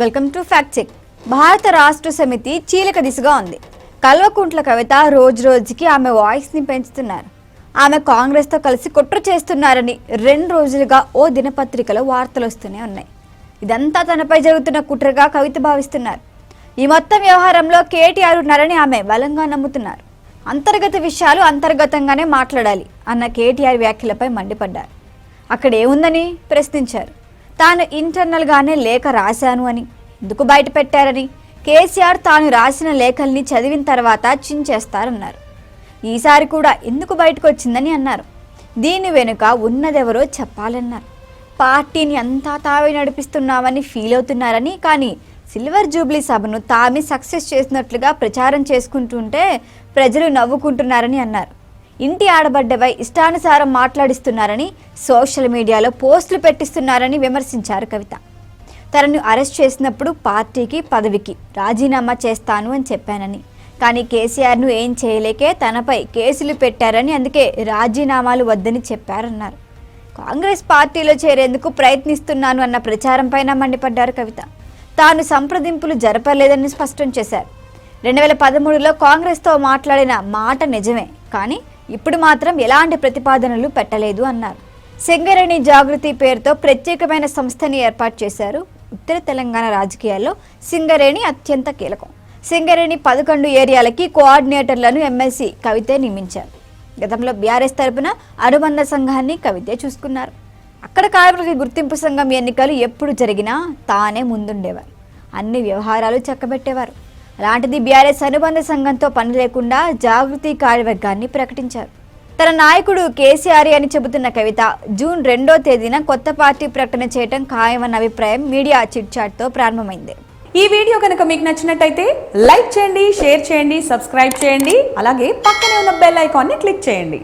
Welcome to fact check. భారత రాష్ట్ర సమితి చీలక దిశగా ఉంది. కల్వకుంట్ల కవిత రోజు రోజుకి ఆమె వాయిస్ని పెంచుతున్నారు. ఆమె కాంగ్రెస్తో కలిసి కుట్ర చేస్తున్నారని రెండు రోజులుగా ఓ దినపత్రికలో వార్తలు వస్తూనే ఉన్నాయి. ఇదంతా తనపై జరుగుతున్న కుట్రగా కవిత భావిస్తున్నారు. ఈ మొత్తం వ్యవహారంలో కేటీఆర్ ఉన్నారని ఆమె బలంగా నమ్ముతున్నారు. అంతర్గత విషయాలు అంతర్గతంగానే మాట్లాడాలి అన్న కేటీఆర్ వ్యాఖ్యలపై మండిపడ్డారు. అక్కడ ఏముందని ప్రశ్నించారు. తాను ఇంటర్నల్గానే లేఖ రాశాను అని. ఎందుకు బయట పెట్టారని? కేసీఆర్ తాను రాసిన లేఖల్ని చదివిన తర్వాత చించేస్తారన్నారు. ఈసారి కూడా ఎందుకు బయటకు వచ్చిందని అన్నారు. దీని వెనుక ఉన్నదెవరో చెప్పాలన్నారు. పార్టీని అంతా తావే నడిపిస్తున్నామని ఫీల్ అవుతున్నారని కానీ సిల్వర్ జూబ్లీ సభను తామే సక్సెస్ చేసినట్లుగా ప్రచారం చేసుకుంటుంటే ప్రజలు నవ్వుకుంటున్నారని అన్నారు. ఇంటి ఆడబడ్డపై ఇష్టానుసారం మాట్లాడిస్తున్నారని సోషల్ మీడియాలో పోస్టులు పెట్టిస్తున్నారని విమర్శించారు కవిత. తనను అరెస్ట్ చేసినప్పుడు పార్టీకి పదవికి రాజీనామా చేస్తాను అని చెప్పానని. కానీ కేసీఆర్ను ఏం చేయలేకే తనపై కేసులు పెట్టారని అందుకే రాజీనామాలు వద్దని చెప్పారన్నారు. కాంగ్రెస్ పార్టీలో చేరేందుకు ప్రయత్నిస్తున్నాను అన్న ప్రచారంపైన మండిపడ్డారు కవిత. తాను సంప్రదింపులు జరపలేదని స్పష్టం చేశారు. రెండు వేల పదమూడులో కాంగ్రెస్తో మాట్లాడిన మాట నిజమే కానీ ఇప్పుడు మాత్రం ఎలాంటి ప్రతిపాదనలు పెట్టలేదు అన్నారు. సింగరేణి జాగృతి పేరుతో ప్రత్యేకమైన సంస్థని ఏర్పాటు చేశారు. ఉత్తర తెలంగాణ రాజకీయాల్లో సింగరేణి అత్యంత కీలకం. సింగరేణి పదకొండు ఏరియాలకి కోఆర్డినేటర్లను ఎమ్మెల్సీ కవితే నియమించారు. గతంలో బీఆర్ఎస్ తరపున అనుబంధ సంఘాన్ని కవితే చూసుకున్నారు. అక్కడ కార్మిక గుర్తింపు సంఘం ఎన్నికలు ఎప్పుడు జరిగినా తానే ముందుండేవారు. అన్ని వ్యవహారాలు చక్కబెట్టేవారు. అలాంటిది బీఆర్ఎస్ అనుబంధ సంఘంతో పని లేకుండా జాగృతి కార్యవర్గాన్ని ప్రకటించారు. తన నాయకుడు కేసీఆర్ అని చెబుతున్న కవిత జూన్ రెండో తేదీన కొత్త పార్టీ ప్రకటన చేయడం ఖాయమన్న అభిప్రాయం మీడియా చిట్చాట్తో ప్రారంభమైంది. ఈ వీడియో కనుక మీకు నచ్చినట్టయితే లైక్ చేయండి షేర్ చేయండి సబ్స్క్రైబ్ చేయండి అలాగే పక్కనే ఉన్న బెల్ ఐకాన్ని క్లిక్ చేయండి.